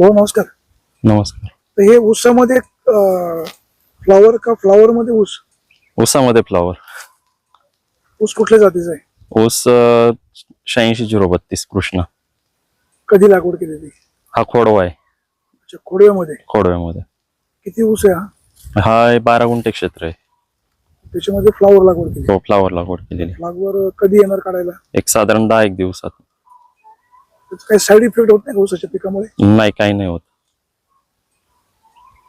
भाऊ नमस्कार. नमस्कार. तर हे ऊसामध्ये फ्लावर का फ्लावर मध्ये ऊस? ऊसामध्ये फ्लॉवर ऊस कुठल्या जातीचा आहे? ऊस शहाऐंशी झिरो बत्तीस कृष्ण. कधी लागवड केलेली हा खोडवा आहे. अच्छा खोडव्यामध्ये. खोडव्यामध्ये. किती ऊस आहे हा? हा बारा गुंठे क्षेत्र आहे. त्याच्यामध्ये फ्लावर लागवड केली. तो फ्लावर लागवड केलेली. लागवड कधी येणार काढायला? एक साधारण दहा एक दिवसात. काही साईड इफेक्ट होत नाही ऊसाच्या पिकामुळे? नाही काही नाही होत.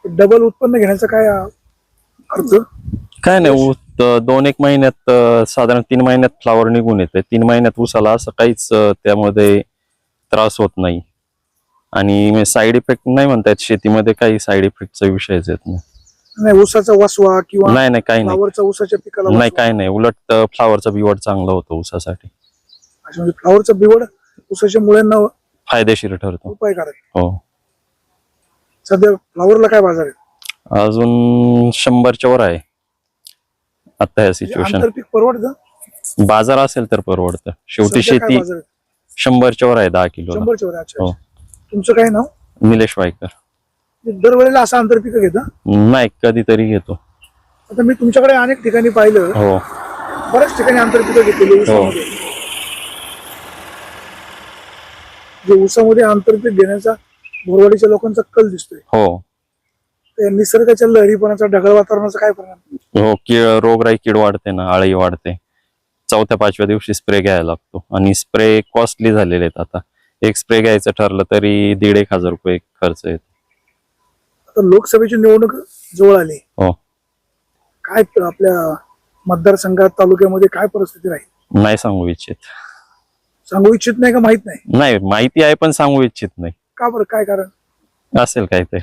डबल उत्पन्न घेण्याचा काय अर्थ? काय नाही ऊस दोन एक महिन्यात साधारण तीन महिन्यात फ्लावर निघून येते तीन महिन्यात ऊसाला असं काहीच त्यामध्ये त्रास होत नाही. आणि साईड इफेक्ट नाही म्हणतायत शेतीमध्ये काही साईड इफेक्टचा विषयच येत नाही. नाही ऊसाचा वसवा किंवा नाही नाही काही नाही. फ्लावरचा ऊसाच्या पिकाला नाही. काही नाही. उलट फ्लावरचा बिवड चांगला होतो ऊसासाठी. अच्छा, म्हणजे फ्लावरचा बिवड ऊसाच्या मुळ्यांना फायदेशीर ठरतो. उपायकारक हो. सध्या फ्लावरला काय बाजार आहे? अजून शंभरच्या वर आहे. आता म्हणजे सिच्युएशन आंतरपीक परवडतं? बाजार असेल तर परवडतं. शेवटी सध्या काय शेती बाजार आहे? शंभरच्या वर आहे दहा किलो शंभरच्या वर आहे, अच्छा हो. अच्छा. तुमचं काय नाव? निलेश वायकर. म्हणजे दरवेळेला असं आंतरपीक घेता? नाही कधीतरी घेतो. आता मी तुमच्याकडे अनेक ठिकाणी पाहिलं. हो. बऱ्याच ठिकाणी आंतरपिकं घेतलेली ऊसामध्ये. जे ऊसामध्ये आंतरपीक घेण्याचा बोरवाडीच्या लोकांचा कल दिसतोय. हो. निसर्गाच्या लहरीपणाचा ढगाळ वातावरणाचा काय परिणाम? हो कीड रोगराई कीड वाढते ना आळी वाढते. चौथ्या पाचव्या दिवशी स्प्रे घ्यायला लागतो. आणि स्प्रे कॉस्टली झालेले आहेत आता. एक स्प्रे घ्यायचं ठरलं तरी दीड एक हजार रुपये खर्च येतो. आता लोकसभेची निवडणूक जवळ आली. हो. काय आपल्या मतदारसंघात तालुक्यामध्ये काय परिस्थिती राहील? नाही सांगू इच्छित. सांगू इच्छित नाही का माहीत नाही? नाही माहिती आहे पण सांगू इच्छित नाही. का बरं? काय कारण? असेल काहीतरी.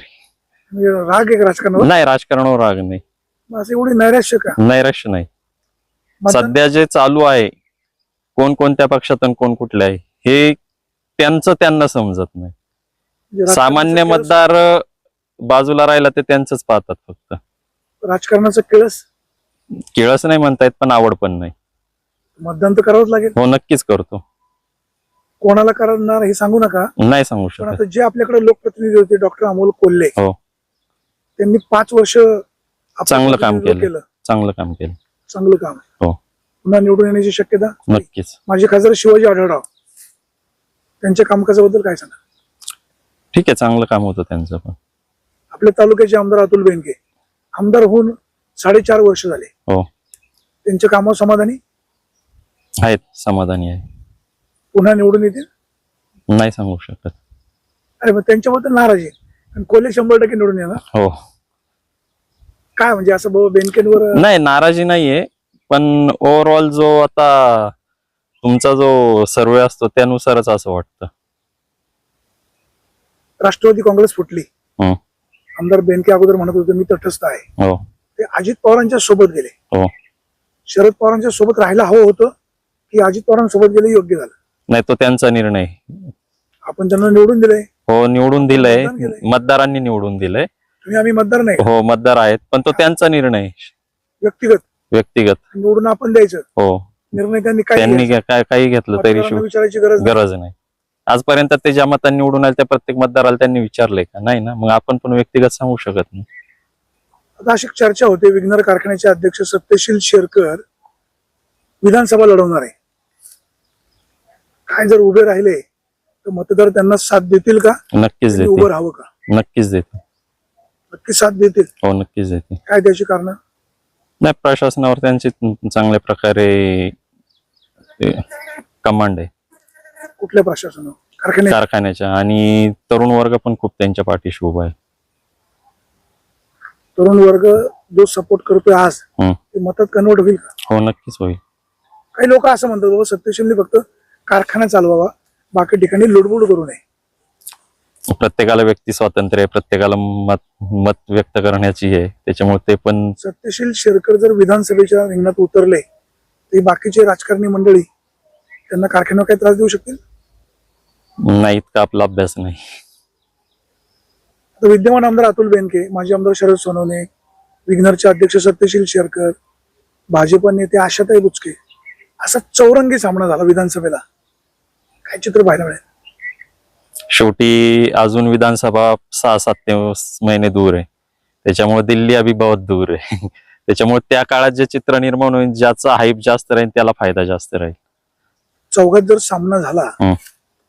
म्हणजे राग एक राजकारणावर? नाही राजकारणावर राग नाही. मग असं एवढी नैराश्य का? नैराश्य नाही. मतदान- सध्या जे चालू आहे कोण कोणत्या पक्षात आणि कोण कुठल्या आहे हे त्यांचं त्यांना समजत नाही. म्हणजे राजकारणाचं सामान्य किळस- मतदार अं, बाजूला राहिला ते त्यांचंच पाहतात फक्त. राजकारणाचं किळस केळच नाही म्हणतायत पण आवड पण नाही. मतदान तर करावंच लागेल. हो नक्कीच करतो. कोणाला करणार हे सांगू नका. नाही सांगू पण शकत आता जे आपल्याकडे लोकप्रतिनिधी होते डॉक्टर अमोल कोल्हे हो. त्यांनी पाच वर्ष आपलं चांगलं काम प्रतिनिधित्व केलं. चांगलं काम केलं. चांगलं काम. हो. पुन्हा निवडून येण्याची शक्यता? नक्कीच. माझे खासदार शिवाजी आढळराव त्यांच्या कामकाजाबद्दल काय सांगा? ठीक आहे चांगलं काम होतं त्यांचं पण. आपल्या तालुक्याचे आमदार अतुल बेनके आमदार होऊन साडेचार वर्ष झाले. हो. त्यांच्या कामावर समाधानी? आहेत समाधानी आहे पुन्हा निवडून येतील? नाही सांगू शकत. अरे मग त्यांच्याबद्दल नाराजी आहे. आणि कोल्हे शंभर टक्के निवडून येणार. हो. काय म्हणजे असं बाबा बेनकेंवर नाही नाराजी नाहीये. पण ओव्हरऑल जो आता तुमचा जो सर्वे असतो त्यानुसारच असं वाटतं. राष्ट्रवादी काँग्रेस फुटली. हं. आमदार बेनके अगोदर म्हणत होते मी तटस्थ आहे. हो. ते अजित पवारांच्या सोबत गेले. हो. शरद पवारांच्या सोबत राहायला हवं होतं की अजित पवारांसोबत गेले योग्य झालं. नाही तो त्यांचा निर्णय. आपण त्यांना निवडून दिलंय? हो निवडून दिलंय. मतदान केलंय. मतदारांनी निवडून दिलंय. तुम्ही आम्ही मतदार नाही. हो मतदार आहेत पण तो त्यांचा निर्णय. व्यक्तिगत. व्यक्तिगत. निवडून आपण द्यायचं. हो. निर्णय त्यांनी काय त्यांनी घ्यायचा? घ्या- काय काही घेतलं तरी मतदारांना शिव विचारायची गरज नाही. गरज नाही. आजपर्यंत ते ज्या मतांनी निवडून आले त्या प्रत्येक मतदाराला त्यांनी विचारलंय का? नाही ना? मग आपण पण व्यक्तिगत सांगू शकत नाही. आता अशी चर्चा होते. विघ्नर कारखान्याचे अध्यक्ष सत्यशील शेरकर विधानसभा लढवणार आहे. काय जर उभे राहिले तर मतदार त्यांना साथ देतील का? नक्कीच त्यांनी उभं देते राहावं का? नक्कीच देते नक्की साथ देतील? हो नक्कीच देते काय त्याची कारण? नाही प्रशासनावर त्यांची चांगल्या प्रकारे कमांड आहे. कुठल्या प्रशासनावर? कारखान्यात? कारखान्याच्या. आणि तरुण वर्ग पण खूप त्यांच्या पाठीशी उभा आहे. तरुण वर्ग जो सपोर्ट करतोय आज हम्म. ते मतात कन्वर्ट होईल का? हो नक्कीच होईल. काही लोक असं म्हणतात बाबा सत्यशीलने फक्त कारखाना चालवावा बाकी ठिकाणी लुडबुड करू नये. प्रत्येकाला व्यक्ती स्वातंत्र्य आहे प्रत्येकाला मत मत व्यक्त करण्याची आहे त्याच्यामुळे ते पण सत्यशील शेरकर जर विधानसभेच्या रिंगणात उतरले तर बाकीचे राजकारणी मंडळी त्यांना कारखान्यावर काही त्रास देऊ शकतील? नाही इतका आपला अभ्यास नाही. आता विद्यमान आमदार अतुल बेनके माजी आमदार शरद सोनवणे विघ्नरचे अध्यक्ष सत्यशील शेरकर भाजप नेते आशाताई बुचके असा चौरंगी सामना झाला विधानसभेला. काय चित्र पाहायला मिळेल शेवटी अजून विधानसभा सहा सात ते महिने दूर आहे. त्याच्यामुळे दिल्ली अभि बहुत दूर आहे. त्याच्यामुळे त्या काळात जे चित्र निर्माण होईल ज्याचा हाईप जास्त राहील त्याला फायदा जास्त राहील. चौघात जर सामना झाला.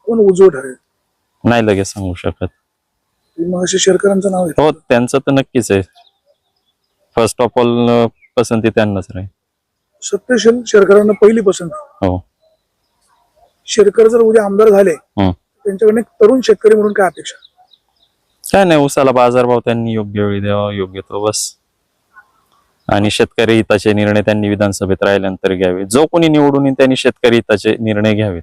कोण उजव ठरेल? नाही लगेच सांगू शकत. मग शेरकरांचं नाव हो त्यांचं तर नक्कीच आहे. फर्स्ट ऑफ ऑल पसंती त्यांनाच राहील. सत्यशील शेरकरांना पहिली पसंत. हो. शेरकर जर उद्या आमदार झाले. त्यांच्याकडे तरुण शेतकरी म्हणून काय अपेक्षा? काय नाही उसाला बाजारभाव त्यांनी योग्य वेळी द्यावा योग्य तो बस. आणि शेतकरी हिताचे निर्णय त्यांनी विधानसभेत राहिल्यानंतर घ्यावे. जो कोणी निवडून त्यांनी शेतकरी हिताचे निर्णय घ्यावेत.